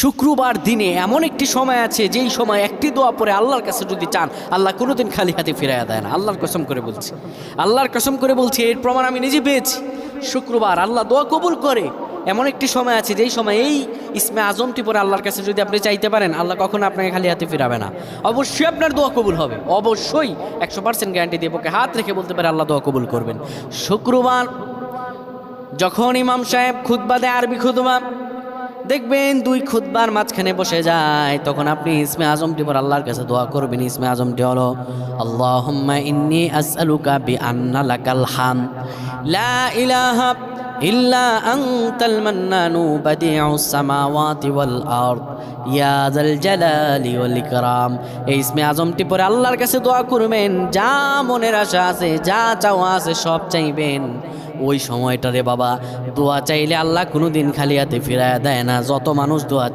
শুক্রবার দিনে এমন একটি সময় আছে, যেই সময় একটি দোয়া পরে আল্লাহর কাছে যদি চান, আল্লাহ কোনোদিন খালি হাতে ফিরাইয়া দেয় না। আল্লাহর কসম করে বলছি। আল্লাহর কসম করে বলছি, এর প্রমাণ আমি নিজে পেয়েছি। শুক্রবার আল্লাহ দোয়া কবুল করে। এমন একটি সময় আছে, যেই সময় এই ইসমে আজমটি পরে আল্লাহর কাছে যদি আপনি চাইতে পারেন, আল্লাহ কখনো আপনাকে খালি হাতে ফিরাবে না। অবশ্যই আপনার দোয়া কবুল হবে। অবশ্যই একশো পার্সেন্ট গ্যারান্টি দিয়ে পক্ষে হাত রেখে বলতে পারে আল্লাহ দোয়া কবুল করবেন। শুক্রবার যখন ইমাম সাহেব খুতবা দেয় আরবি খুতবা দেখবেন দুই খুতবার মাঝখানে বসে যায়। তখন আপনি ইসমে আজমটি পর আল্লাহর কাছে দোয়া করবেন। ইসমে আজমটি হলো, আল্লাহুম্মা ইন্নি লা এই আল্লাহর কাছে দোয়া করবেন। যা মনের আশা আছে, যা চাওয়া আছে, সব চাইবেন। ওই সময়টারে বাবা, দোয়া চাইলে আল্লাহ কোনো দিন খালি হাতে ফিরায় দেয় না। যত মানুষ দোয়া